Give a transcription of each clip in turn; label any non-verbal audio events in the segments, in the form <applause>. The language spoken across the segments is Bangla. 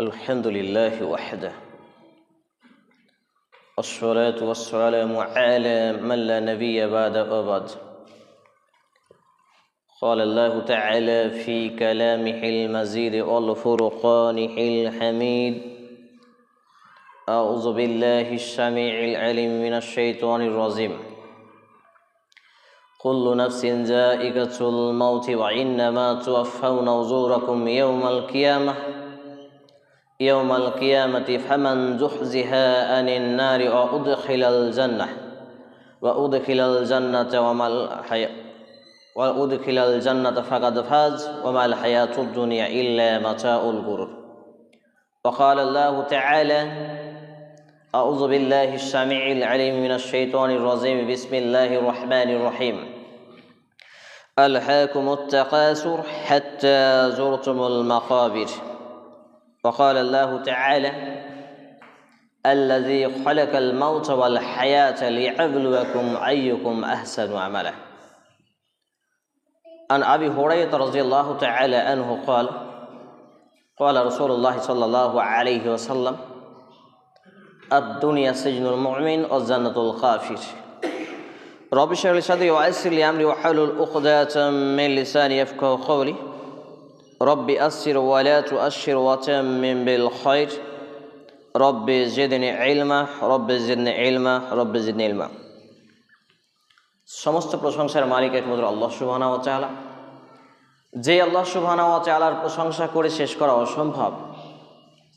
الحمد لله وحده. والصلاة والسلام على من لا نبي بعد أبد. قال الله تعالى في كلامه المزيد والفرقانه الحميد أعوذ بالله السميع العليم من الشيطان الرجيم. كل نفس ذائقة الموت وإنما توفون أجوركم يوم القيامة. يوم القيامة فمن زحزها عن النار وأدخل الجنة وأدخل الجنة وما الحياة وأدخل الجنة فقد فاز وما الحياة الدنيا إلا متاع الغرور. وقال الله تعالى أعوذ بالله السميع العليم من الشيطان الرجيم بسم الله الرحمن الرحيم. ألهاكم التقاسر حتى زرتم المقابر. وقال الله تعالى الذي خلق الموت والحياة ليبلوكم أيكم أحسن عملا عن أبي هريرة رضي الله تعالى عنه قال قال رسول الله صلى الله عليه وسلم الدنيا سجن المؤمن والجنة الكافر رب اشرح لي صدري ويسر لي أمري واحلل عقدة من لساني يفقهوا قولي. رب أسر ولا تؤشر وتمم بالخير رب زدني علما رب زدني علما رب زدني علما সমস্ত প্রশংসার মালিক একমাত্র আল্লাহ সুবহানা ও চালা যে আল্লাহ সুবহানা ও চালার প্রশংসা করে শেষ করা অসম্ভব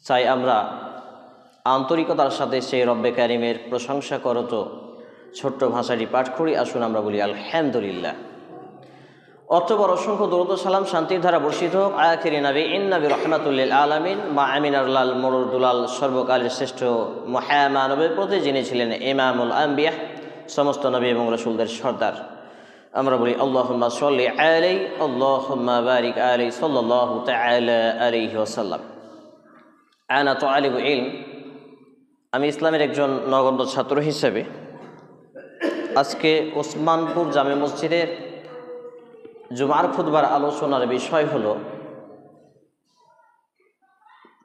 চাই আমরা আন্তরিকতার সাথে সেই রব্বে কারিমের প্রশংসা করত ছোট্ট ভাষাটি পাঠ করি আসুন আমরা বলি আলহামদুলিল্লাহ অতপর অসংখ্য দৌলত সালাম শান্তির ধারা বর্ষিত হোক। নাবি নাবি রহমাতুল্লিল আলমিন, মা আমিনারলাল মরুদুলাল সর্বকালের শ্রেষ্ঠ মহামানবের প্রতি যিনি ছিলেন ইমামুল আম্বিয়া, সমস্ত নবী এবং রসুলদের সর্দার। আমরা বলি, আল্লাহুম্মা সাল্লি আলাই আল্লাহুম্মা বারিক আলাই সাল্লাল্লাহু তাআলা আলাইহি ওয়াসাল্লাম। আনা তালিবু ইলম, আমি ইসলামের একজন নগণ্য ছাত্র হিসেবে আজকে ওসমানপুর জামে মসজিদের জুমার খুদবার আলোচনার বিষয় হল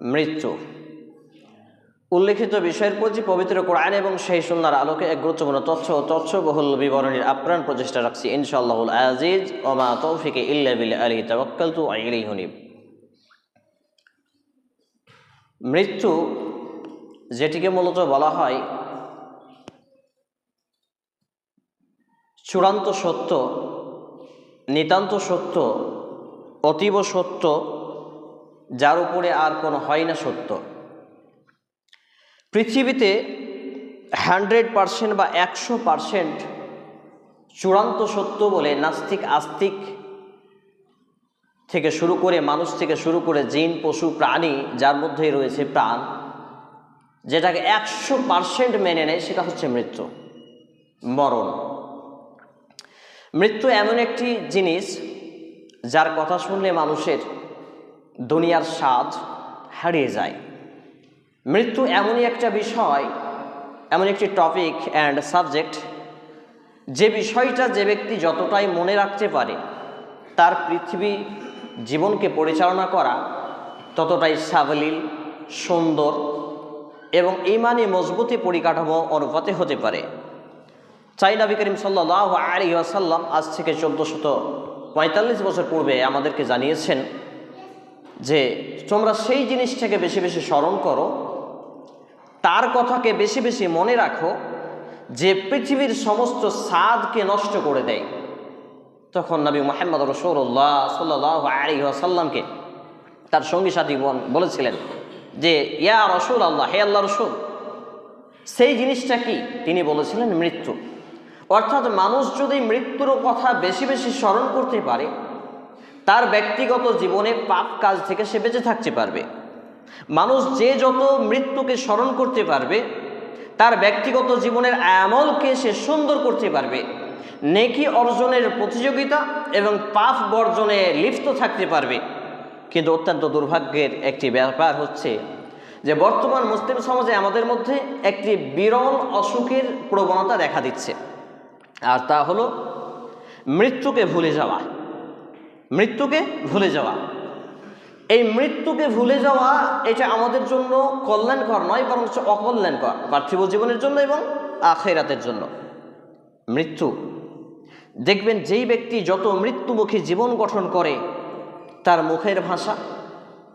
মৃত্যু। উল্লেখিত বিষয়ের প্রতি পবিত্র কোরআন এবং সেই সুন্নার আলোকে এক গুরুত্বপূর্ণ তথ্য ও তথ্যবহুল বিবরণীর আপ্রাণ প্রচেষ্টা রাখছি ইনশাআল্লাহুল আজিজ। ওমা তৌফিকে ইল্লা বিল আলী আইলাই হুনিব মৃত্যু, যেটিকে মূলত বলা হয় চূড়ান্ত সত্য নিতান্ত সত্য, অতীব সত্য, যার উপরে আর কোনো হয় না সত্য। পৃথিবীতে হান্ড্রেড পারসেন্ট বা একশো পারসেন্ট চূড়ান্ত সত্য বলে নাস্তিক, আস্তিক থেকে শুরু করে মানুষ থেকে শুরু করে জিন, পশু, প্রাণী, যার মধ্যেই রয়েছে প্রাণ, যেটাকে একশো পারসেন্ট মেনে নেয়, সেটা হচ্ছে মৃত্যু, মরণ। মৃত্যু এমন একটি জিনিস যার কথা শুনলে মানুষের দুনিয়ার স্বাদ হারিয়ে যায়। মৃত্যু এমনই একটা বিষয়, এমন একটি টপিক অ্যান্ড সাবজেক্ট যে বিষয়টা যে ব্যক্তি যতটাই মনে রাখতে পারে, তার পৃথিবী জীবনকে পরিচালনা করা ততটাই সাবলীল, সুন্দর এবং ইমানি মজবুতি পরিকাঠামো অনুপাতে হতে পারে। চাই নবী করিম সাল্লাহ আলী আসাল্লাম আজ থেকে চোদ্দোশত পঁয়তাল্লিশ বছর পূর্বে আমাদেরকে জানিয়েছেন যে তোমরা সেই জিনিসটাকে বেশি বেশি স্মরণ করো, তার কথাকে বেশি বেশি মনে রাখো, যে পৃথিবীর সমস্ত স্বাদকে নষ্ট করে দেয়। তখন নবী মোহাম্মদ রসৌল্লাহ সাল্লাহ আলী আসাল্লামকে তার সঙ্গী সাথী বলেছিলেন যে, ইয়া রসুল আল্লাহ হে আল্লাহ রসুল, সেই জিনিসটা কি? তিনি বলেছিলেন, মৃত্যু। অর্থাৎ মানুষ যদি মৃত্যুর কথা বেশি বেশি স্মরণ করতে পারে, তার ব্যক্তিগত জীবনে পাপ কাজ থেকে সে বেঁচে থাকতে পারবে। মানুষ যে যত মৃত্যুকে স্মরণ করতে পারবে, তার ব্যক্তিগত জীবনের আমলকে সে সুন্দর করতে পারবে। নেকি অর্জনের প্রতিযোগিতা এবং পাপ বর্জনে লিপ্ত থাকতে পারবে। কিন্তু অত্যন্ত দুর্ভাগ্যের একটি ব্যাপার হচ্ছে যে বর্তমান মুসলিম সমাজে আমাদের মধ্যে একটি বিরল অসুখের প্রবণতা দেখা দিচ্ছে। আর তা হলো মৃত্যুকে ভুলে যাওয়া। মৃত্যুকে ভুলে যাওয়া। এই মৃত্যুকে ভুলে যাওয়া, এটা আমাদের জন্য কল্যাণকর নয়, বরং অকল্যাণকর। পার্থিব জীবনের জন্য এবং আখেরাতের জন্য। মৃত্যু। দেখবেন যেই ব্যক্তি যত মৃত্যুমুখী জীবন গঠন করে, তার মুখের ভাষা,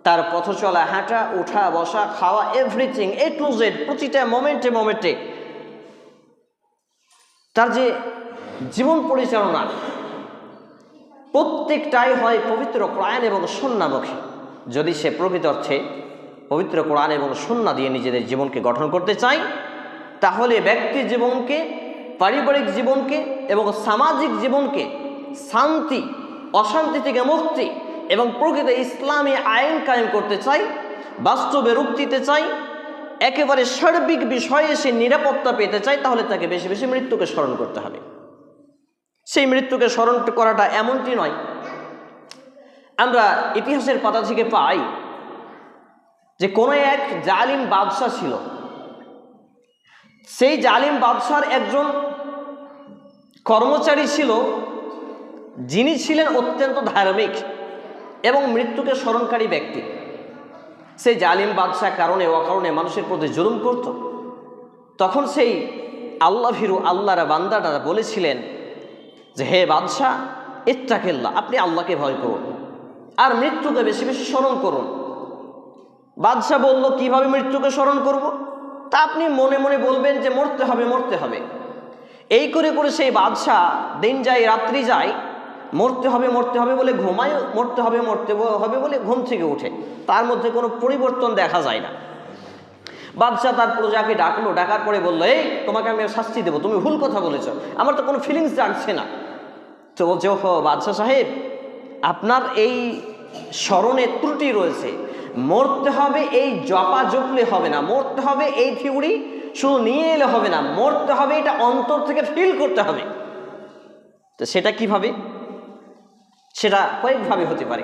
তার পথ চলা হাঁটা ওঠা বসা, খাওয়া এভরিথিং এ টু জেড প্রতিটা মোমেন্টে মোমেন্টে তার যে জীবন পরিচালনা, প্রত্যেকটাই হয় পবিত্র কোরআন এবং সন্নামুখী যদি সে প্রকৃত অর্থে পবিত্র কোরআন এবং সন্না দিয়ে নিজেদের জীবনকে গঠন করতে চায়, তাহলে ব্যক্তি জীবনকে, পারিবারিক জীবনকে এবং সামাজিক জীবনকে শান্তি, অশান্তি থেকে মুক্তি এবং প্রকৃত ইসলামী আইন কায়েম করতে চাই বাস্তবে রূপ দিতে চাই একেবারে সার্বিক বিষয়ে সে নিরাপত্তা পেতে চায়, তাহলে তাকে বেশি বেশি মৃত্যুকে স্মরণ করতে হবে। সেই মৃত্যুকে স্মরণ করাটা এমনটি নয়। আমরা ইতিহাসের পাতা থেকে পাই যে কোনো এক জালিম বাদশাহ ছিল। সেই জালিম বাদশার একজন কর্মচারী ছিল, যিনি ছিলেন অত্যন্ত ধার্মিক এবং মৃত্যুকে স্মরণকারী ব্যক্তি। সেই জালিম বাদশাহ কারণে, অকারণে মানুষের প্রতি জুলুম করত। তখন সেই আল্লাহ ভীরু আল্লাহর বান্দাটা বলেছিলেন যে, হে বাদশাহ ইত্তাকিল্লা আপনি আল্লাহকে ভয় করুন আর মৃত্যুকে বেশি বেশি স্মরণ করুন। বাদশাহ বলল, কীভাবে মৃত্যুকে স্মরণ করব? তা আপনি মনে মনে বলবেন যে, মরতে হবে মরতে হবে। এই করে করে সেই বাদশাহ দিন যায়, রাত্রি যায় মরতে হবে মরতে হবে বলে ঘুমায়, মরতে হবে মরতে হবে বলে ঘুম থেকে উঠে তার মধ্যে কোনো পরিবর্তন দেখা যায় না। বাদশাহ তার প্রজাকে ডাকলো, ডাকার পরে বলল, এই, তোমাকে আমি শাস্তি দেবো, তুমি ভুল কথা বলেছ। আমার তো কোনো ফিলিংস জানছে না। তো বলছে, ওহো, বাদশাহ সাহেব, আপনার এই স্মরণে ত্রুটি রয়েছে। মরতে হবে এই জপা জপলে হবে না, মরতে হবে এই থিউরি শুধু নিয়ে এলে হবে না, মরতে হবে এটা অন্তর থেকে ফিল করতে হবে। তো সেটা কীভাবে? সেটা কয়েকভাবে হতে পারে।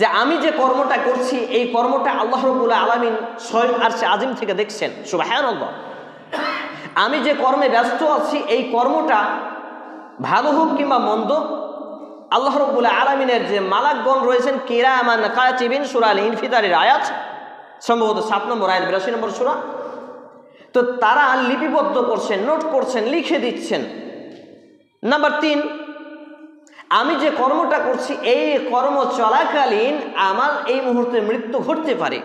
যে আমি যে কর্মটা করছি, এই কর্মটা আল্লাহ রবুল্লা আলমিন স্বয়ং আর সে আজিম থেকে দেখছেন। সুবাহান আল্লাহ আমি যে কর্মে ব্যস্ত আছি, এই কর্মটা ভালো হোক কিংবা মন্দ, আল্লাহ রব্বুল আলমিনের যে মালাকগণ রয়েছেন কিরামান কাচিবিন সুরাল ইনফিতারের আয়াত, সম্ভবত সাত নম্বর আয়াত, বিরাশি নম্বর সুরা, তো তারা লিপিবদ্ধ করছেন, নোট করছেন, লিখে দিচ্ছেন। নাম্বার তিন আমি যে কর্মটা করছি, এই কর্ম চলাকালীন আমার এই মুহূর্তে মৃত্যু ঘটতে পারে।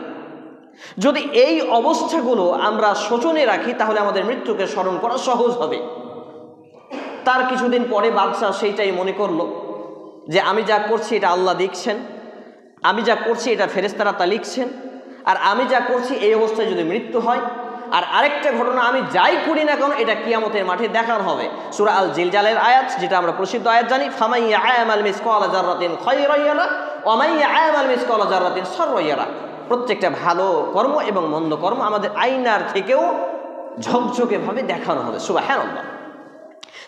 যদি এই অবস্থাগুলো আমরা শোচনে রাখি, তাহলে আমাদের মৃত্যুকে স্মরণ করা সহজ হবে। তার কিছুদিন পরে বাদশাহ সেইটাই মনে করল যে, আমি যা করছি, এটা আল্লাহ দেখছেন আমি যা করছি, এটা ফেরেস্তারা তা লিখছেন। আর আমি যা করছি, এই অবস্থায় যদি মৃত্যু হয় আর আরেকটা ঘটনা আমি যাই করি না কেন, এটা কিয়ামতের মাঠে দেখানো হবে। সুরা আল জিলজালের আয়াত, যেটা আমরা প্রসিদ্ধ আয়াত জানি জাররাতিন সররাইয়ারা প্রত্যেকটা ভালো কর্ম এবং মন্দ কর্ম আমাদের আইনার থেকেও ঝকঝকেভাবে দেখানো হবে সুবাহ হ্যাঁ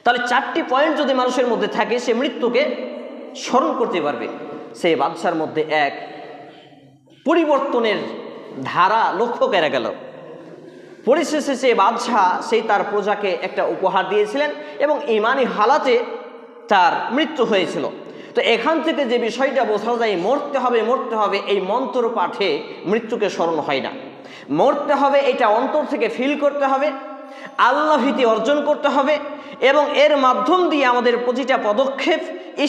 তাহলে চারটি পয়েন্ট যদি মানুষের মধ্যে থাকে, সে মৃত্যুকে স্মরণ করতে পারবে। সেই বাদশার মধ্যে এক পরিবর্তনের ধারা লক্ষ্য করা গেল। পরিশেষে সে বাদশাহ, সেই তার প্রজাকে একটা উপহার দিয়েছিলেন এবং ইমানি হালাতে তার মৃত্যু হয়েছিল। তো এখান থেকে যে বিষয়টা বোঝা যায়, মরতে হবে মরতে হবে, এই মন্ত্র পাঠে মৃত্যুকে স্মরণ হয় না। মরতে হবে, এটা অন্তর থেকে ফিল করতে হবে, আল্লাহ ভীতি অর্জন করতে হবে এবং এর মাধ্যম দিয়ে আমাদের প্রতিটা পদক্ষেপ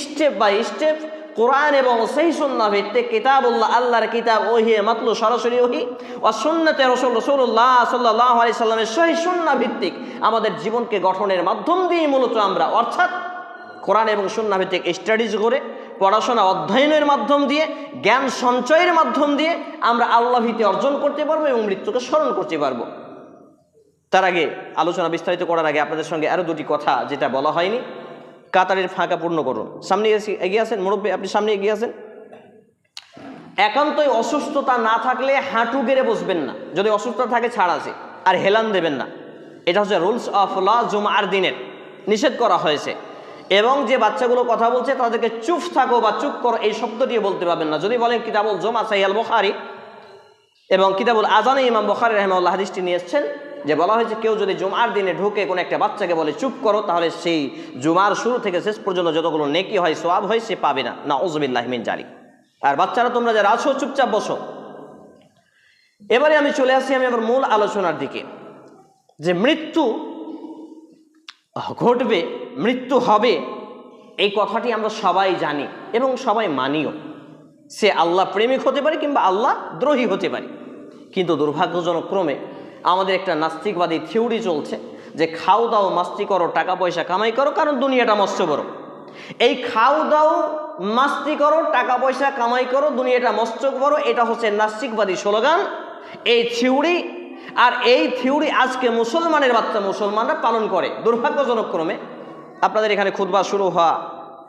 স্টেপ বাই স্টেপ কোরআন এবং সেই সন্না ভিত্তিক কিতাবুল্লাহ, আল্লাহর কিতাব, ওহি, মাতলু, সরাসরি ওহি ও সুন্নতে রসুল রসুল্লাহ সাল্লাহ আলি সাল্লামের সহি সন্না ভিত্তিক আমাদের জীবনকে গঠনের মাধ্যম দিয়ে মূলত আমরা, অর্থাৎ কোরআন এবং সন্না ভিত্তিক স্টাডিজ করে, পড়াশোনা অধ্যয়নের মাধ্যম দিয়ে, জ্ঞান সঞ্চয়ের মাধ্যম দিয়ে আমরা আল্লাহ ভীতি অর্জন করতে পারব এবং মৃত্যুকে স্মরণ করতে পারব। তার আগে আলোচনা বিস্তারিত করার আগে আপনাদের সঙ্গে আরও দুটি কথা, যেটা বলা হয়নি। কাতারের ফাঁকা পূর্ণ করুন। সামনে এগিয়ে আসেন, মুরব্বী, আপনি সামনে এগিয়ে আসেন। একান্তই অসুস্থতা না থাকলে হাঁটু গেড়ে বসবেন না। যদি অসুস্থতা থাকে, ছাড় আছে। আর হেলান দেবেন না। এটা হচ্ছে রুলস অফ ল জুমার দিনের। নিষেধ করা হয়েছে। এবং যে বাচ্চাগুলো কথা বলছে, তাদেরকে চুপ থাকো বা চুপ করো, এই শব্দটি বলতে পারবেন না। যদি বলেন কিতাবুল জমা সাইয়াল বখারি এবং কিতাবুল আজানে ইমাম বখারি রহমাল্লাহ হাদিসটি নিয়ে এসছেন যে বলা হয়েছে, কেউ যদি জুমার দিনে ঢুকে কোনো একটা বাচ্চাকে বলে, চুপ করো, তাহলে সেই জুমার শুরু থেকে শেষ পর্যন্ত যতগুলো নেকি হয়, সোয়াব হয়, সে পাবে না। না ওজবিল্লাহ মিন জারি আর বাচ্চারা, তোমরা যারা আছো, চুপচাপ বসো। এবারে আমি চলে আসি, আমি আমার মূল আলোচনার দিকে। যে মৃত্যু ঘটবে, মৃত্যু হবে, এই কথাটি আমরা সবাই জানি এবং সবাই মানিও। সে আল্লাহ প্রেমিক হতে পারে কিংবা আল্লাহ দ্রোহী হতে পারে। কিন্তু দুর্ভাগ্যজনক ক্রমে আমাদের একটা নাস্তিকবাদী থিওরি চলছে যে খাও দাও মাস্তি করো, টাকা পয়সা কামাই করো, কারণ দুনিয়াটা মস্ত বড়। এই খাও দাও মাস্তি করো, টাকা পয়সা কামাই করো, দুনিয়াটা মস্ত বড়, এটা হচ্ছে নাস্তিকবাদী স্লোগান। এই থিওরি, আর এই থিওরি আজকে মুসলমানের বাচ্চা মুসলমানরা পালন করে, দুর্ভাগ্যজনক ক্রমে। আপনাদের এখানে খুদবা শুরু হওয়া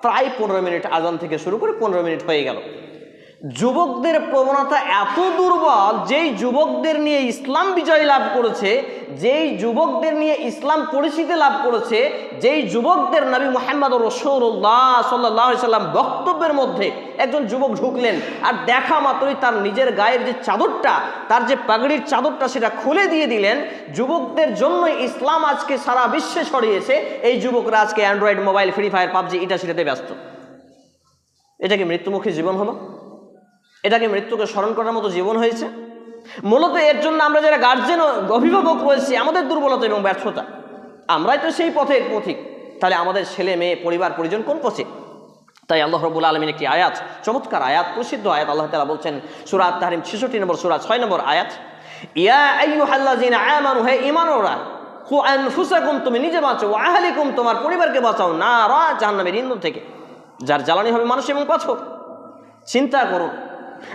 প্রায় পনেরো মিনিট, আজান থেকে শুরু করে পনেরো মিনিট হয়ে গেল। যুবকদের প্রবণতা এত দুর্বল, যেই যুবকদের নিয়ে ইসলাম বিজয় লাভ করেছে, যেই যুবকদের নিয়ে ইসলাম পরিচিতি লাভ করেছে, যেই যুবকদের নবী মোহাম্মদ রসৌল্লাহ সাল্লাহ সাল্লাম বক্তব্যের মধ্যে একজন যুবক ঢুকলেন আর দেখা মাত্রই তার নিজের গায়ের যে চাদরটা, তার যে পাগড়ির চাদরটা সেটা খুলে দিয়ে দিলেন। যুবকদের জন্যই ইসলাম আজকে সারা বিশ্বে ছড়িয়েছে। এই যুবকরা আজকে Android mobile Free Fire PUBG, এটা সেটাতে ব্যস্ত। এটা কি মৃত্যুমুখী জীবন হলো? এটাকে মৃত্যুকে স্মরণ করার মতো জীবন হয়েছে। মূলত এর জন্য আমরা যারা গার্জেন অভিভাবক রয়েছি, আমাদের দুর্বলতা এবং ব্যর্থতা, আমরাই তো সেই পথের পথিক। তাহলে আমাদের ছেলে, মেয়ে, পরিবার, পরিজন কোন পথে? তাই আল্লাহ রবুল আলমিন একটি আয়াত, চমৎকার আয়াত, প্রসিদ্ধ আয়াত আল্লাহ তালা বলছেন সুরাত তাহারিম ছেষট্টি নম্বর সুরাত ছয় নম্বর আয়াত হে তুমি নিজে বাঁচো আহলিকুম, তোমার পরিবারকে বাঁচাও না রা জাহান্নামের ইন্ধন থেকে, যার জ্বালানি হবে মানুষ এবং পাথর। চিন্তা করুন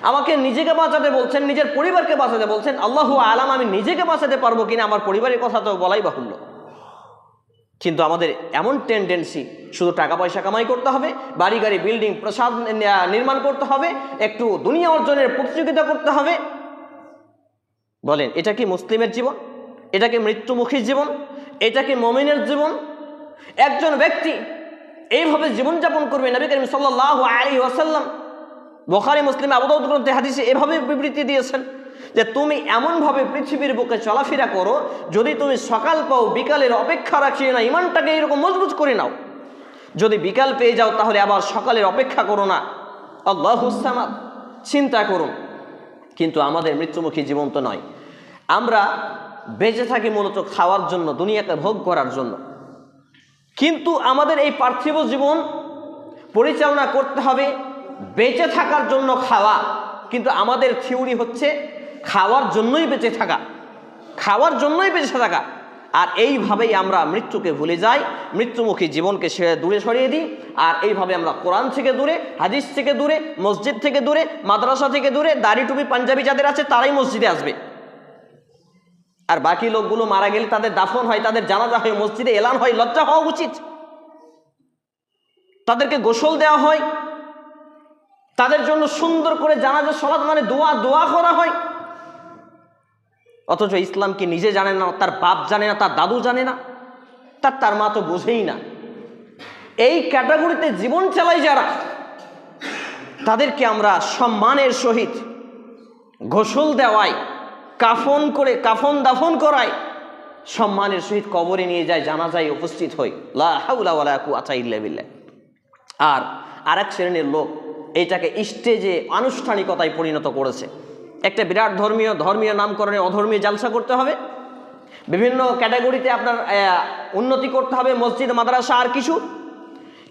আমাকে নিজেকে বাঁচাতে বলছেন, নিজের পরিবারকে বাঁচাতে বলছেন, আল্লাহ আলাম, আমি নিজেকে বাঁচাতে পারব কিনা আমার পরিবারের কথা তো বলাই বাহুল্য। কিন্তু আমাদের এমন টেন্ডেন্সি শুধু টাকা পয়সা কামাই করতে হবে, বাড়ি গাড়ি বিল্ডিং প্রসাদ নির্মাণ করতে হবে, একটু দুনিয়া অর্জনের প্রতিযোগিতা করতে হবে। বলেন, এটা কি মুসলিমের জীবন? এটা কি মৃত্যুমুখী জীবন? এটা কি মমিনের জীবন? একজন ব্যক্তি এইভাবে জীবনযাপন করবে নবী করিম সাল্লাহ আলী ওয়াসাল্লাম বখারি মুসলিম আবুদাউদ গ্রন্থে হাদিসে এভাবে বিবৃতি দিয়েছেন যে তুমি এমনভাবে পৃথিবীর বুকে চলাফেরা করো, যদি তুমি সকাল পাও, বিকালের অপেক্ষা রাখিয়ে না, ইমানটাকে এরকম মজবুত করে নাও। যদি বিকাল পেয়ে যাও, তাহলে আবার সকালের অপেক্ষা করো না। আল্লাহ হুসামাদ চিন্তা করুন কিন্তু আমাদের মৃত্যুমুখী জীবন তো নয়। আমরা বেঁচে থাকি মূলত খাওয়ার জন্য, দুনিয়াকে ভোগ করার জন্য। কিন্তু আমাদের এই পার্থিব জীবন পরিচালনা করতে হবে বেঁচে থাকার জন্য খাওয়া। কিন্তু আমাদের থিওরি হচ্ছে খাওয়ার জন্যই বেঁচে থাকা। খাওয়ার জন্যই বেঁচে থাকা। আর এইভাবেই আমরা মৃত্যুকে ভুলে যাই, মৃত্যুমুখী জীবনকে সেরে দূরে সরিয়ে দিই, আর এইভাবে আমরা কোরআন থেকে দূরে, হাদিস থেকে দূরে, মসজিদ থেকে দূরে, মাদ্রাসা থেকে দূরে, দাড়ি টুপি পাঞ্জাবি যাদের আছে তারাই মসজিদে আসবে। আর বাকি লোকগুলো মারা গেলে তাদের দাফন হয়, তাদের জানাজা হয়, মসজিদে এলান হয়, লজ্জা হওয়া উচিত। তাদেরকে গোসল দেওয়া হয় তাদের জন্য সুন্দর করে জানাজা, সলাৎ মানে দোয়া দোয়া করা হয়। অথচ ইসলাম কি নিজে জানে না, তার বাপ জানে না, তার দাদু জানে না, তার তার মা তো বোঝেই না। এই ক্যাটাগরিতে জীবন চালাই যারা, তাদেরকে আমরা সম্মানের সহিত গোসল দেওয়াই, কাফন করে, কাফন দাফন করায় সম্মানের সহিত কবরে নিয়ে যায়, জানাজায় উপস্থিত হই। লা হাউলা ওয়ালা কুওয়াতা ইল্লা বিল্লাহ। আর আরেক শ্রেণির লোক এইটাকে স্টেজে আনুষ্ঠানিকতায় পরিণত করেছে। একটা বিরাট ধর্মীয় ধর্মীয় নামকরণে অধর্মীয় জালসা করতে হবে। বিভিন্ন ক্যাটাগরিতে আপনার উন্নতি করতে হবে, মসজিদ, মাদ্রাসা আর কিছু।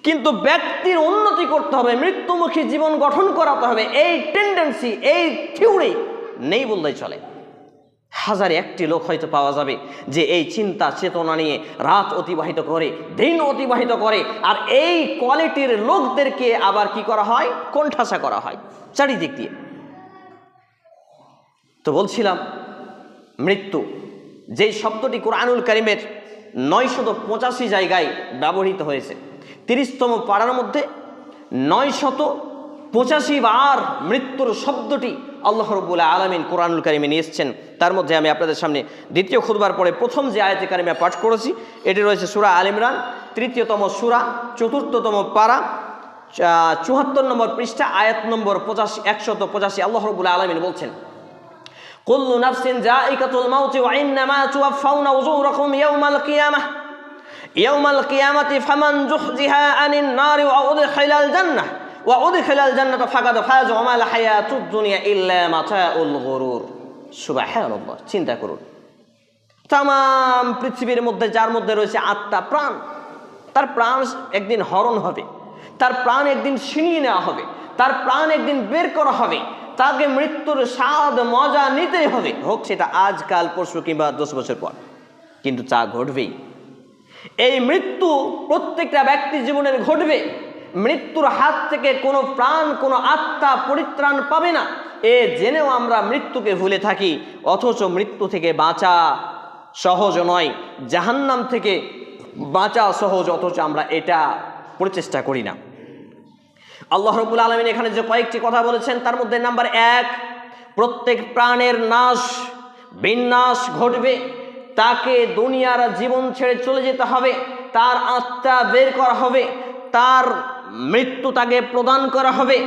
কিন্তু ব্যক্তির উন্নতি করতে হবে, মৃত্যুমুখী জীবন গঠন করাতে হবে। এই টেন্ডেন্সি এই থিওরি নেই বললেই চলে। হাজারে একটি লোক হয়তো পাওয়া যাবে যে এই চিন্তা চেতনা নিয়ে রাত অতিবাহিত করে, দিন অতিবাহিত করে, আর এই কোয়ালিটির লোকদেরকে আবার কি করা হয়? কোণঠাসা করা হয়, চারিদিক দিয়ে। তো বলছিলাম, মৃত্যু, যেই শব্দটি কোরআনুল করিমের নয়শত পঁচাশি জায়গায় ব্যবহৃত হয়েছে, তিরিশতম পাড়ার মধ্যে নয়শত পঁচাশি বার মৃত্যুর শব্দটি আল্লাহ রবুল্লা আলমিন কোরআনুল কারিমে নিয়ে এসছেন। তার মধ্যে আমি আপনাদের সামনে দ্বিতীয় খুদবার পরে প্রথম যে আয়াতে কারিমা পাঠ করেছি, এটি রয়েছে সুরা আলমরান তৃতীয়তম সুরা, চতুর্থতম পারা চুহাত্তর নম্বর পৃষ্ঠা, আয়াত নম্বর পঁচাশি, একশত পঁচাশি, আল্লাহ রবুল্লা আলমিন বলছেন, কুল্লু নাফসিন জাইকাতুল মাউতি ওয়া ইন্নামা তুওয়াফাউনা উজুরাকুম ইয়াওমাল কিয়ামাহ। ইয়াওমাল কিয়ামাতি ফামান জুহজিহা আনিন নারি ওয়া উদখিলাল জান্নাহ। ওয়া উদখিলাল জান্নাতা ফাকাদ ফাজ ওয়া মাল হায়াতুদ দুনিয়া ইল্লা মাতাউল গুরুর। সুবহানাল্লাহ, চিন্তা করুন। তাম পৃথিবীর মধ্যে যার মধ্যে রয়েছে আত্মা, প্রাণ, তার প্রাণ একদিন হরণ হবে, তার প্রাণ একদিন ছিনিয়ে নেওয়া হবে, তার প্রাণ একদিন বের করা হবে, তাকে মৃত্যুর স্বাদ, মজা নিতেই হবে, হোক সেটা আজকাল, পরশু কিংবা দশ বছর পর। কিন্তু তা ঘটবেই। এই মৃত্যু প্রত্যেকটা ব্যক্তির জীবনের ঘটবে। মৃত্যুর হাত থেকে কোনো প্রাণ, কোনো আত্মা পরিত্রাণ পাবে না। এ জেনেও আমরা মৃত্যুকে ভুলে থাকি, অথচ মৃত্যু থেকে বাঁচা সহজ নয়, জাহান্নাম থেকে বাঁচা সহজ, অথচ আমরা এটা প্রচেষ্টা করি না। আল্লাহ রবুল আলমিন এখানে যে কয়েকটি কথা বলেছেন, তার মধ্যে নাম্বার এক, প্রত্যেক প্রাণের নাশ বিনাশ ঘটবে, তাকে দুনিয়ার জীবন ছেড়ে চলে যেতে হবে, তার আত্মা বের করা হবে, তার মৃত্যু তাকে প্রদান করা হবে।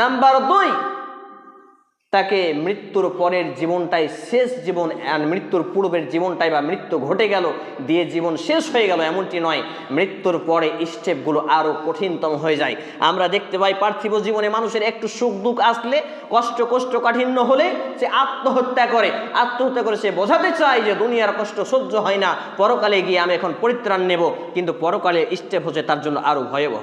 নাম্বার দুই, তাকে মৃত্যুর পরের জীবনটাই শেষ জীবন মৃত্যুর পূর্বের জীবনটাই বা মৃত্যু ঘটে গেল, দিয়ে জীবন শেষ হয়ে গেল এমনটি নয়। মৃত্যুর পরে স্টেপগুলো আরও কঠিনতম হয়ে যায়। আমরা দেখতে পাই পার্থিব জীবনে মানুষের একটু সুখ দুঃখ আসলে কষ্ট কষ্ট কাঠিন্য হলে সে আত্মহত্যা করে। আত্মহত্যা করে সে বোঝাতে চায় যে দুনিয়ার কষ্ট সহ্য হয় না। পরকালে গিয়ে আমি এখন পরিত্রাণ নেব, কিন্তু পরকালে স্টেপ হচ্ছে তার জন্য আরও ভয়াবহ।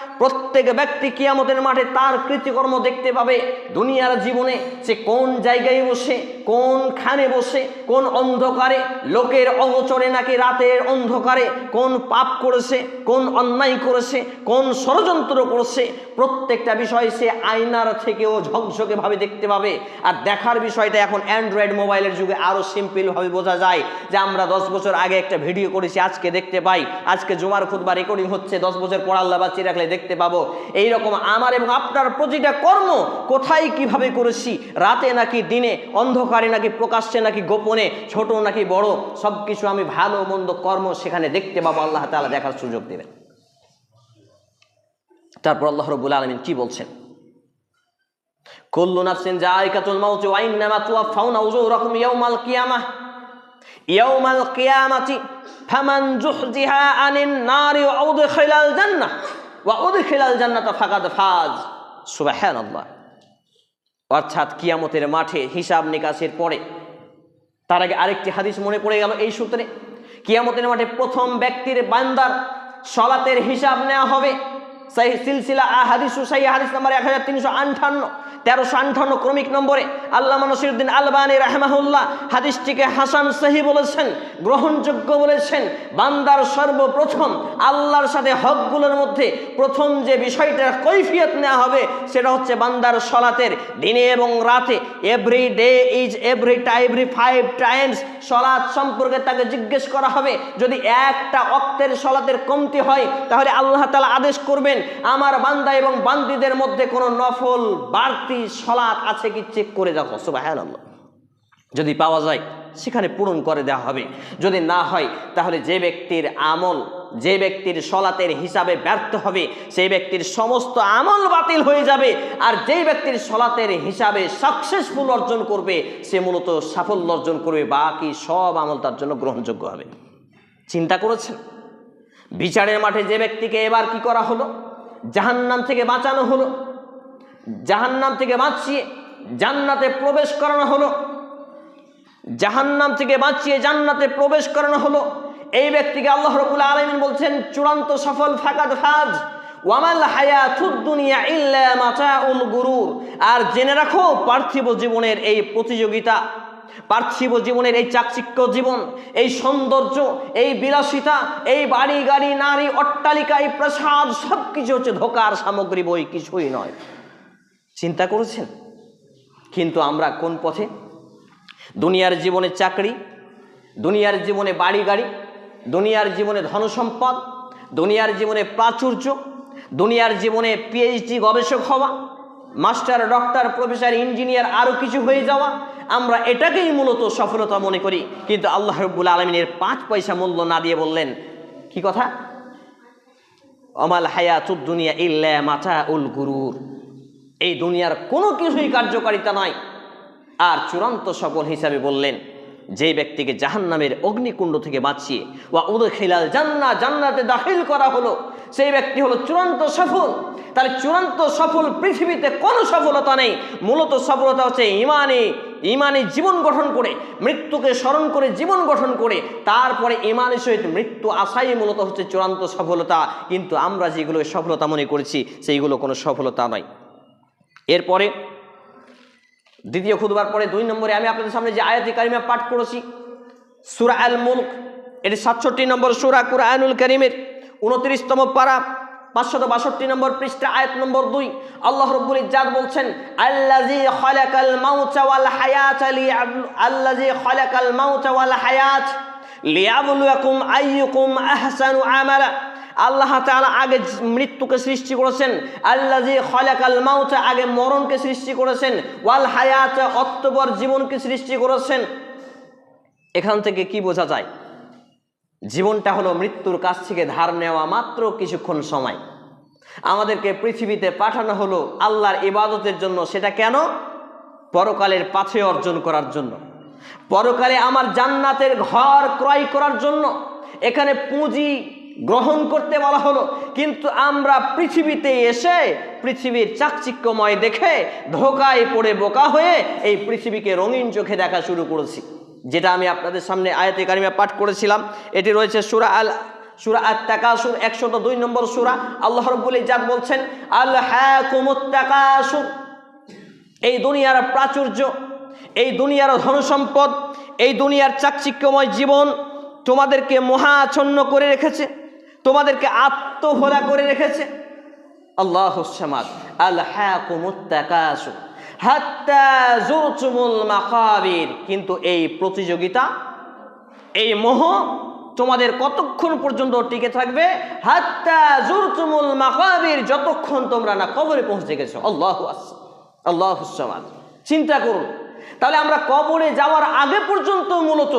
প্রত্যেক ব্যক্তি কিয়ামতের মাঠে তার কৃতিকর্ম দেখতে পাবে। দুনিয়ার জীবনে সে কোন জায়গায় বসে কোনখানে বসে, কোন অন্ধকারে, লোকের অগোচরে নাকি রাতের অন্ধকারে, কোন পাপ করেছে, কোন অন্যায় করেছে, কোন ষড়যন্ত্র করেছে, প্রত্যেকটা বিষয় সে আয়নার থেকেও ঝকঝকে ভাবে দেখতে পাবে। আর দেখার বিষয়টা এখন অ্যান্ড্রয়েড মোবাইলের যুগে আরও সিম্পলভাবে বোঝা যায় যে আমরা দশ বছর আগে একটা ভিডিও করেছি, আজকে দেখতে পাই। আজকে জুমার খুতবা রেকর্ডিং হচ্ছে, দশ বছর পর আল্লাহ বাচ্চি রাখলে দেখতে পাবো। এইরকম আমার এবং আপনার প্রতিটা কর্ম কোথায় কীভাবে করেছি? রাতে নাকি দিনে, অন্ধকারে নাকি প্রকাশ্যে নাকি গোপনে, ছোট নাকি বড় সব কিছু আমি ভালো মন্দ কর্ম সেখানে দেখতে পাবো। আল্লাহ তাআলা দেখার সুযোগ দেবেন। তারপর আল্লাহ রবুল আলমিন কি বলছেন? কুল্লু নাফসিন জায়কাতুল কিয়ামাতি ফামান জুহজিহা আনিন নারি ওয়া উদখিলাল জান্নাহ। ফাজ। সুবহানাল্লাহ। অর্থাৎ কিয়ামতের মাঠে হিসাব নিকাশের পরে, তার আগে আরেকটি হাদিস মনে পড়ে গেল এই সূত্রে। কিয়ামতের মাঠে প্রথম ব্যক্তির বান্দার সলাতের হিসাব নেওয়া হবে। হাদিস সাই হাদিস নাম্বার এক হাজার তিনশো তেরোশো ক্রমিক নম্বরে আল্লাহ হাদিসটিকে হাসান বলেছেন, গ্রহণযোগ্য বলেছেন, বান্দার সর্বপ্রথম আল্লাহর সাথে হকগুলোর মধ্যে প্রথম যে বিষয়টা কৈফিয়ত নেওয়া হবে সেটা হচ্ছে বান্দার সলাতের দিনে এবং রাতে এভরি ডে ইজ এভরি টাইভরি ফাইভ টাইমস সলাৎ সম্পর্কে তাকে জিজ্ঞেস করা হবে। যদি একটা অক্তের সলাতের কমতি হয়, তাহলে আল্লাহ তালা আদেশ করবেন আমার বান্দা এবং বান্দিদের মধ্যে কোনো নফল, বাড়তি সলাৎ আছে কি চেক করে দেখো সুবাহ যদি পাওয়া যায়, সেখানে পূরণ করে দেওয়া হবে। যদি না হয়, তাহলে যে ব্যক্তির আমল, যে ব্যক্তির সলাতের হিসাবে ব্যর্থ হবে, সেই ব্যক্তির সমস্ত আমল বাতিল হয়ে যাবে, আর যেই ব্যক্তির সলাতের হিসাবে সাকসেসফুল অর্জন করবে, সে মূলত সাফল্য অর্জন করবে, বাকি সব আমল তার জন্য গ্রহণযোগ্য হবে। চিন্তা করেছেন? বিচারের মাঠে যে ব্যক্তিকে এবার কি করা হলো? জাহান্নাম থেকে বাঁচানো হলো। জাহান্নাম থেকে বাঁচিয়ে জান্নাতে প্রবেশ করানো হলো। জাহান্নাম থেকে বাঁচিয়ে জান্নাতে প্রবেশ করানো হলো। এই ব্যক্তিকে আল্লাহ রবুল আলমিন বলছেন, চূড়ান্ত সফল ফাকাদ ফাজ, ওয়ামাল ইল্লা আর জেনে রাখো, পার্থিব জীবনের এই প্রতিযোগিতা পার্থিব জীবনের এই চাকচিক্য জীবন, এই সৌন্দর্য, এই বিলাসিতা, এই বাড়ি, গাড়ি, নারী, অট্টালিকা, এই প্রসাদ সব কিছু হচ্ছে ধোকার সামগ্রী বই, কিছুই নয়। চিন্তা করেছেন? কিন্তু আমরা কোন পথে? দুনিয়ার জীবনে চাকরি, দুনিয়ার জীবনে বাড়ি, গাড়ি, দুনিয়ার জীবনে ধনসম্পদ দুনিয়ার জীবনে প্রাচুর্য, দুনিয়ার জীবনে পিএইচডি গবেষক হওয়া মাস্টার, ডক্টর, প্রফেসর, ইঞ্জিনিয়ার আরও কিছু হয়ে যাওয়া, আমরা এটাকেই মূলত সফলতা মনে করি। কিন্তু আল্লাহ রব্বুল আলমিনের পাঁচ পয়সা মূল্য না দিয়ে বললেন, কি কথা? অমাল হায়াতুদ দুনিয়া ইল্লা মাথা উল গুরুর। এই দুনিয়ার কোনো কিছুই কার্যকারিতা নয় আর চূড়ান্ত সফল হিসাবে বললেন যে ব্যক্তিকে জাহান্নামের অগ্নিকুণ্ড থেকে বাঁচিয়ে, ওয়া উদ খিলাল জান্না, জান্নাতে দাখিল করা হলো, সেই ব্যক্তি হলো চূড়ান্ত সফল। তাহলে চূড়ান্ত সফল পৃথিবীতে কোনো সফলতা নেই। মূলত সফলতা হচ্ছে ইমানে ইমানে জীবন গঠন করে, মৃত্যুকে স্মরণ করে জীবন গঠন করে, তারপরে ইমানের সহিত মৃত্যু আশাই মূলত হচ্ছে চূড়ান্ত সফলতা। কিন্তু আমরা যেগুলো সফলতা মনে করেছি, সেইগুলো কোনো সফলতা নয়। এরপরে দ্বিতীয় খুদবার পরে দুই নম্বরে আমি আপনাদের সামনে যে আয়াতি কারিমা পাঠ করেছি, সুরা আল মুলক এটি সাতষট্টি নম্বর সুরা কুরআনুল করিমের উনত্রিশতম পারা, পাঁচশত বাষট্টি নম্বর পৃষ্ঠা, আয়াত নম্বর দুই। আল্লাহ রব্বুল ইজাদ বলছেন আল্লাজি খালাকাল আল্লাহ তাআলা আগে মৃত্যুকে সৃষ্টি করেছেন। আল্লাজি খালাকাল মাউতা আগে মরণকে সৃষ্টি করেছেন। ওয়াল হায়াত অত্তবর জীবনকে সৃষ্টি করেছেন। এখান থেকে কি বোঝা যায়? জীবনটা হলো মৃত্যুর কাছ থেকে ধার নেওয়া মাত্র কিছুক্ষণ সময়। আমাদেরকে পৃথিবীতে পাঠানো হলো আল্লাহর ইবাদতের জন্য। সেটা কেন? পরকালের পাথে অর্জন করার জন্য। পরকালে আমার জান্নাতের ঘর ক্রয় করার জন্য। এখানে পুঁজি গ্রহণ করতে বলা হলো। কিন্তু আমরা পৃথিবীতে এসে, পৃথিবীর চাকচিক্যময় দেখে, ধোকায় পড়ে বোকা হয়ে এই পৃথিবীকে রঙিন চোখে দেখা শুরু করেছি। যেটা আমি আপনাদের সামনে আয়াতে কারিমা পাঠ করেছিলাম। এটি রয়েছে সুরা আল সুরা আত তাকাসুর একশত দুই নম্বর সুরা। আল্লাহ রব্বুল ইজাদ বলছেন আল হ্যাকুমুত তাকাসুর। এই দুনিয়ার প্রাচুর্য, এই দুনিয়ার ধনসম্পদ, এই দুনিয়ার চাকচিক্যময় জীবন তোমাদেরকে মহাচ্ছন্ন করে রেখেছে। তোমাদেরকে আত্মভোলা করে রেখেছে। আল্লাহ সামাদ কিন্তু এই প্রতিযোগিতা, এই মোহ তোমাদের কতক্ষণ পর্যন্ত টিকে থাকবে? যতক্ষণ তোমরা না কবরে পৌঁছে গেছো। আল্লাহ আল্লাহ চিন্তা করুন, তাহলে আমরা কবরে যাওয়ার আগে পর্যন্ত মূলত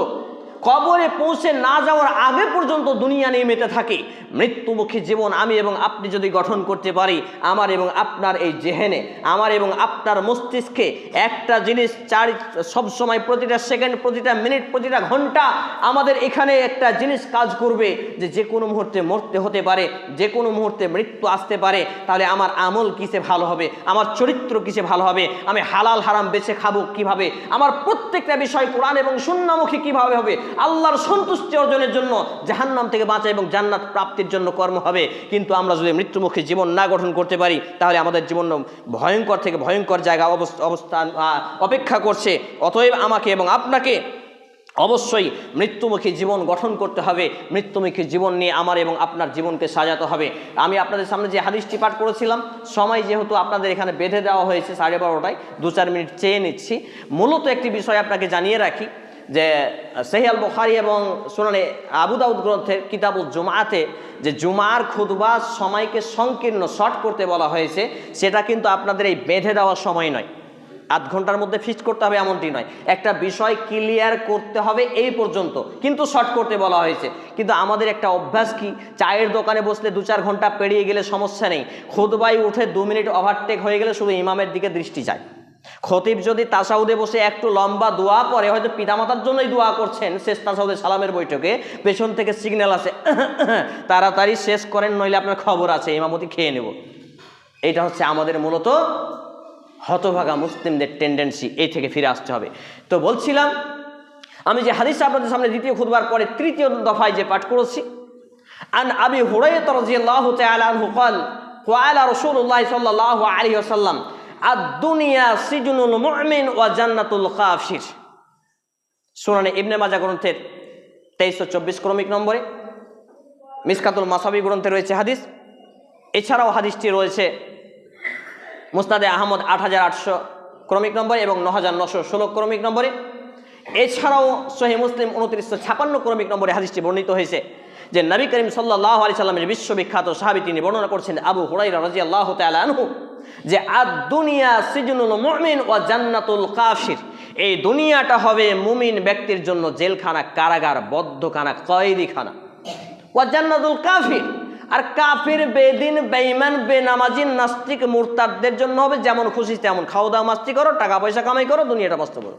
কবরে পৌঁছে না যাওয়ার আগে পর্যন্ত দুনিয়া নিয়ে মেতে থাকি। মৃত্যুমুখী জীবন আমি এবং আপনি যদি গঠন করতে পারি, আমার এবং আপনার এই জেহেনে, আমার এবং আপনার মস্তিষ্কে একটা জিনিস চার সবসময় প্রতিটা সেকেন্ড, প্রতিটা মিনিট, প্রতিটা ঘণ্টা আমাদের এখানে একটা জিনিস কাজ করবে যে যে কোনো মুহূর্তে মরতে হতে পারে, যে কোনো মুহূর্তে মৃত্যু আসতে পারে, তাহলে আমার আমল কিসে ভালো হবে, আমার চরিত্র কিসে ভালো হবে, আমি হালাল হারাম বেছে খাব কীভাবে, আমার প্রত্যেকটা বিষয় কোরআন এবং শূন্যমুখী কীভাবে হবে আল্লাহর সন্তুষ্টি অর্জনের জন্য জাহান্নাম থেকে বাঁচা এবং জান্নাত প্রাপ্তির জন্য কর্ম হবে। কিন্তু আমরা যদি মৃত্যুমুখী জীবন না গঠন করতে পারি, তাহলে আমাদের জীবন ভয়ঙ্কর থেকে ভয়ঙ্কর জায়গা অবস্থ অবস্থান অপেক্ষা করছে। অতএব আমাকে এবং আপনাকে অবশ্যই মৃত্যুমুখী জীবন গঠন করতে হবে। মৃত্যুমুখী জীবন নিয়ে আমার এবং আপনার জীবনকে সাজাতে হবে। আমি আপনাদের সামনে যে হাদিসটি পাঠ করেছিলাম, সময় যেহেতু আপনাদের এখানে বেঁধে দেওয়া হয়েছে সাড়ে বারোটায় দু চার মিনিট চেয়ে নিচ্ছি। মূলত একটি বিষয় আপনাকে জানিয়ে রাখি যে সেহিয়াল বুখারি এবং শুনানি আবু দাউদ গ্রন্থের কিতাবুল জুমাতে যে জুমার খুদবা সময়কে সংকীর্ণ, শর্ট করতে বলা হয়েছে, সেটা কিন্তু আপনাদের এই বেঁধে দেওয়ার সময় নয়। আধ ঘণ্টার মধ্যে ফিক্স করতে হবে এমনটি নয়। একটা বিষয় ক্লিয়ার করতে হবে এই পর্যন্ত, কিন্তু শর্ট করতে বলা হয়েছে। কিন্তু আমাদের একটা অভ্যাস কি? চায়ের দোকানে বসলে দু চার ঘণ্টা পেরিয়ে গেলে সমস্যা নেই। খুদবাই উঠে দু মিনিট ওভারটেক হয়ে গেলে শুধু ইমামের দিকে দৃষ্টি যায়। খতিব যদি তাসাউদে বসে একটু লম্বা দোয়া করে হয়তো পিতামাতার জন্যই দোয়া করছেন শেষ তাসাউদে সালামের বৈঠকে পেছন থেকে সিগন্যাল আছে <coughs> তাড়াতাড়ি শেষ করেন নইলে আপনার খবর আছে ইমামতি খেয়ে নেব এটা হচ্ছে আমাদের মূলত হতভাগা মুসলিমদের টেন্ডেন্সি এই থেকে ফিরে আসতে হবে তো বলছিলাম আমি যে হাদিস আপনাদের সামনে দ্বিতীয় খুদবার পরে তৃতীয় দফায় যে পাঠ করেছি আন আবি হুরাইয়্যা রাদিয়াল্লাহু তাআলা আনহু قال قال رسول الله صلى الله عليه وسلم আর দুনিয়া সুনানে ইবনে মাজা গ্রন্থের তেইশশো চব্বিশ ক্রমিক নম্বরে মাসাবি গ্রন্থে রয়েছে হাদিস। এছাড়াও হাদিসটি রয়েছে মুস্তাদে আহমদ আট হাজার আটশো ক্রমিক নম্বরে এবং ন হাজার নশো ষোলো ক্রমিক নম্বরে। এছাড়াও সহি মুসলিম উনত্রিশশো ছাপান্ন ক্রমিক নম্বরে হাদিসটি বর্ণিত হয়েছে। যে নবী করিম সাল্লাহ আলি সাল্লামের বিশ্ববিখ্যাত সাহাবি তিনি বর্ণনা করছেন আবু হুরাইরা রাজি আল্লাহ আনহু, যে আদ দুনিয়া সিজনুল মুমিন ও জান্নাতুল কাফির। এই দুনিয়াটা হবে মুমিন ব্যক্তির জন্য জেলখানা, কারাগার, বদ্ধখানা, কয়েদিখানা। ও জান্নাতুল কাফির। আর কাফির, বেদিন, বেঈমান বেনামাজিন নাস্তিক, মুরতাদদের জন্য হবে যেমন খুশি, তেমন খাওয়া দাওয়া মাস্তি করো টাকা পয়সা কামাই করো, দুনিয়াটা বাস্তব করো।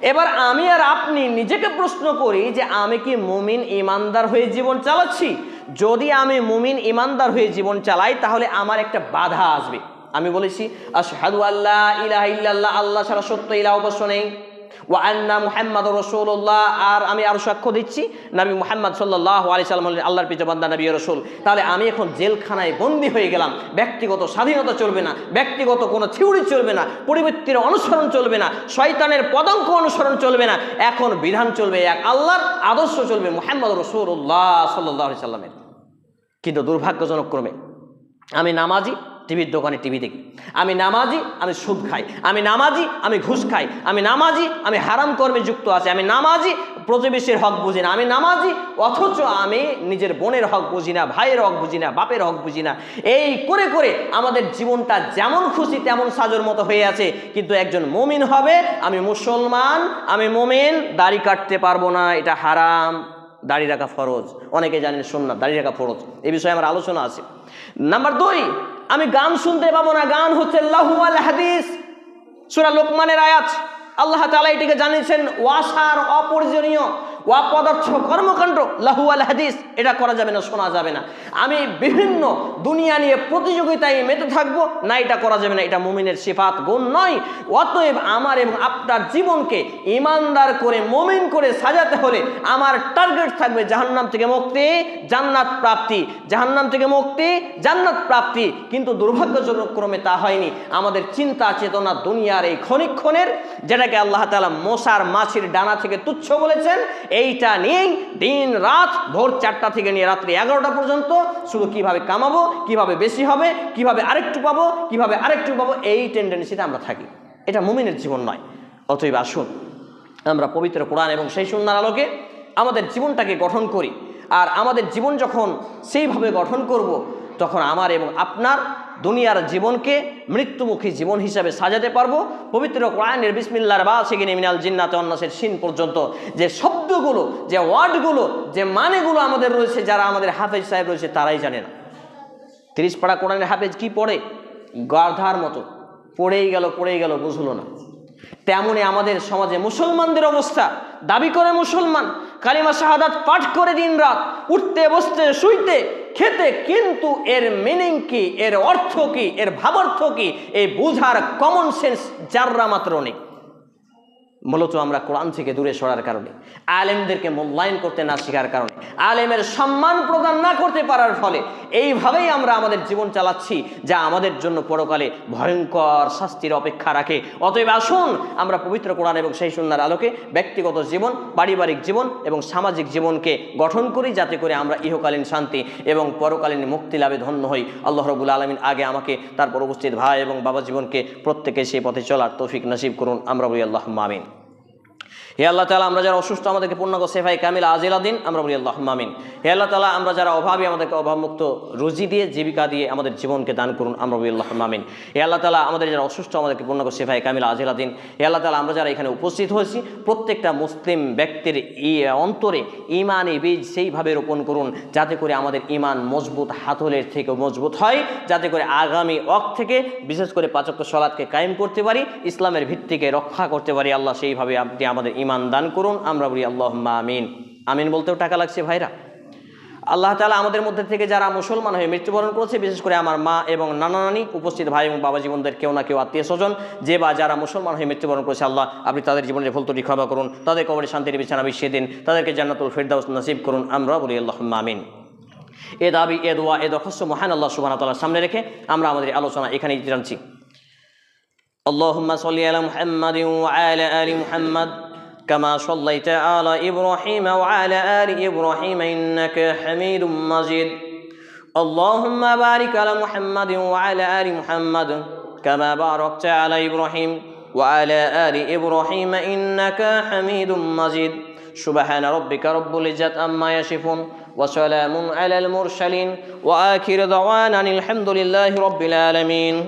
এবার আমি আর আপনি নিজেকে প্রশ্ন করি যে আমি কি মুমিন ইমানদার হয়ে জীবন চালাচ্ছি? যদি আমি মুমিন ইমানদার হয়ে জীবন চালাই, তাহলে আমার একটা বাধা আসবে। আমি বলেছি আল্লাহ ইলাহ ইল্লাল্লাহ, আল্লাহ ছাড়া সত্য ইলা অবশ্য নেই। ওয়া আন্না মুহাম্মদ রসুল্লাহ আর আমি আরও সাক্ষ্য দিচ্ছি নবী মুহাম্মদ সাল্লাহ আলি সাল্লাম আল্লাহর পিছু বান্দা নবী রসুল। তাহলে আমি এখন জেলখানায় বন্দী হয়ে গেলাম। ব্যক্তিগত স্বাধীনতা চলবে না, ব্যক্তিগত কোনো থিওরি চলবে না, পরিবৃত্তির অনুসরণ চলবে না, শয়তানের পদঙ্ক অনুসরণ চলবে না। এখন বিধান চলবে এক আল্লাহর আদর্শ চলবে মুহাম্মদ রসুল্লাহ সাল্লাহ সাল্লামের। কিন্তু দুর্ভাগ্যজনক ক্রমে আমি নামাজি টিভির দোকানে টিভি দেখি। আমি নামাজি, আমি সুদ খাই। আমি নামাজি, আমি ঘুষ খাই। আমি নামাজি, আমি হারাম কর্মে যুক্ত আছি। আমি নামাজি, প্রতিবেশীর হক বুঝি না। আমি নামাজি, অথচ আমি নিজের বোনের হক বুঝি না, ভাইয়ের হক বুঝি না, বাপের হক বুঝি না। এই করে করে আমাদের জীবনটা যেমন খুশি, তেমন সাজর মতো হয়ে আছে। কিন্তু একজন মমিন হবে, আমি মুসলমান, আমি মমিন, দাড়ি কাটতে পারব না, এটা হারাম। দাড়ি রাখা ফরজ। অনেকে জানেন সুন্নাত, দাড়ি রাখা ফরজ। এ বিষয়ে আমার আলোচনা আছে। নাম্বার দুই আমি গান শুনতে পাবো না, গান হচ্ছে হাদিস। সুরা লোকমানের আয়াত। আল্লাহ তালা এটিকে জানিয়েছেন, ওয়াসার অপরিজনীয় ওয়াপদার্থ কর্মকাণ্ড, লাহু আল হাদিস, এটা করা যাবে না, শোনা যাবে না। আমি বিভিন্ন দুনিয়া নিয়ে প্রতিযোগিতায় মেতে থাকব, না, এটা করা যাবে না, এটা মুমিনের সিফাত, গুণ নয়। অতএব আমার এবং আপনার জীবনকে ইমানদার করে, মমিন করে সাজাতে হলে আমার টার্গেট থাকবে জাহান্নাম থেকে মুক্তি, জান্নাত প্রাপ্তি। জাহান্নাম থেকে মুক্তি, জান্নাত প্রাপ্তি। কিন্তু দুর্ভাগ্যজনক ক্রমে তা হয়নি। আমাদের চিন্তা, চেতনা দুনিয়ার এই ক্ষণিক্ষণের যেটাকে আল্লাহ তালা মশার মাছির ডানা থেকে তুচ্ছ বলেছেন এইটা নিয়েই দিন রাত ভোর চারটা থেকে নিয়ে রাত্রি এগারোটা পর্যন্ত শুধু কীভাবে কামাবো, কীভাবে বেশি হবে, কীভাবে আরেকটু পাবো, কীভাবে আরেকটু পাবো, এই টেন্ডেন্সিতে আমরা থাকি। এটা মুমিনের জীবন নয়। অতএব আসুন, আমরা পবিত্র কোরআন এবং সেই সুন্নার আলোকে আমাদের জীবনটাকে গঠন করি। আর আমাদের জীবন যখন সেইভাবে গঠন করব তখন আমার এবং আপনার দুনিয়ার জীবনকে মৃত্যুমুখী জীবন হিসাবে সাজাতে পারব। পবিত্র কোরআনের বিসমিল্লার বা সেখানে মিনাল জিন্নাতে অন্নাসের সিন পর্যন্ত যে শব্দগুলো, যে ওয়ার্ডগুলো, যে মানেগুলো আমাদের রয়েছে, যারা আমাদের হাফেজ সাহেব রয়েছে, তারাই জানে না। তিরিশ পাড়া কোরআনের হাফেজ কি পড়ে? গাধার মতো। পড়েই গেল পড়েই গেল, বুঝলো না। তেমনি আমাদের সমাজে মুসলমানদের অবস্থা। দাবি করে মুসলমান, কালিমা শাহাদাত পাঠ করে দিন রাত উঠতে, বসতে, শুইতে, খেতে, কিন্তু এর মিনিং কি, এর অর্থ কি, এর ভাবার্থ কি, এই বুঝার কমন সেন্স যাররা মাত্র নেই মূলত আমরা কোরআন থেকে দূরে সরার কারণে, আলেমদেরকে মূল্যায়ন করতে না শেখার কারণে, আলেমের সম্মান প্রদান না করতে পারার ফলে এইভাবেই আমরা আমাদের জীবন চালাচ্ছি, যা আমাদের জন্য পরকালে ভয়ঙ্কর শাস্তির অপেক্ষা রাখে। অতএব আসুন, আমরা পবিত্র কোরআন এবং সেই সুন্দর আলোকে ব্যক্তিগত জীবন, পারিবারিক জীবন এবং সামাজিক জীবনকে গঠন করি, যাতে করে আমরা ইহকালীন শান্তি এবং পরকালীন মুক্তি লাভে ধন্য হই। আল্লাহ রবুল আলমিন আগে আমাকে, তারপর উপস্থিত ভাই এবং বাবা জীবনকে প্রত্যেকে সেই পথে চলার তৌফিক নসিব করুন। আমরা বলি আল্লাহ মামিন হে আল্লাহ তালা আমরা যারা অসুস্থ, আমাদেরকে পূর্ণাঙ্গ সেফাই কামিল আজিলা দিন, আমরা বলি আল্লাহ মামিন হে আল্লাহ তালা আমরা যারা অভাবী, আমাদেরকে অভাবমুক্ত রুজি দিয়ে জীবিকা দিয়ে আমাদের জীবনকে দান করুন, আমরা বলি আল্লাহ মামিন হে আল্লাহ তালা আমাদের যারা অসুস্থ, আমাদেরকে পূর্ণাঙ্গ সেফাই কামিল আজিলা দিন। হে আল্লাহ তালা আমরা যারা এখানে উপস্থিত হয়েছি, প্রত্যেকটা মুসলিম ব্যক্তির অন্তরে ইমানই বীজ সেইভাবে রোপণ করুন, যাতে করে আমাদের ইমান মজবুত হাতলের থেকে মজবুত হয়, যাতে করে আগামী অক থেকে, বিশেষ করে পাচক সলাদকে কায়েম করতে পারি, ইসলামের ভিত্তিকে রক্ষা করতে পারি, আল্লাহ সেইভাবে আপনি আমাদের ইমান দান করুন আমরা বলি আল্লাহ আমিন আমিন বলতেও টাকা লাগছে ভাইরা আল্লাহ তালা আমাদের মধ্যে থেকে যারা মুসলমান হয়ে মৃত্যুবরণ করেছে বিশেষ করে আমার মা এবং নানা নানি উপস্থিত ভাই এবং বাবা জীবনদের কেউ না কেউ আত্মীয় স্বজন যে বা যারা মুসলমান হয়ে মৃত্যুবরণ করেছে আল্লাহ আপনি তাদের জীবনের ভুল ত্রুটি ক্ষমা করুন তাদের কবরে শান্তির বিছানা বিছিয়ে দিন তাদেরকে জান্নাতুল ফেরদাউস নসিব করুন আমরা বলি আল্লাহ আমিন এ দাবি এ দোয়া এ দখস্য মহান আল্লাহ সুবাহ তাল্লাহ সামনে রেখে আমরা আমাদের আলোচনা এখানেই জানছি اللهم صل على محمد وعلى آل محمد كما صليت على إبراهيم وعلى آل إبراهيم إنك حميد مجيد. اللهم بارك على محمد وعلى آل محمد كما باركت على إبراهيم وعلى آل إبراهيم إنك حميد مجيد. سبحان ربك رب العزة أما يصفون وسلام على المرسلين وآخر دعوانا الحمد لله رب العالمين.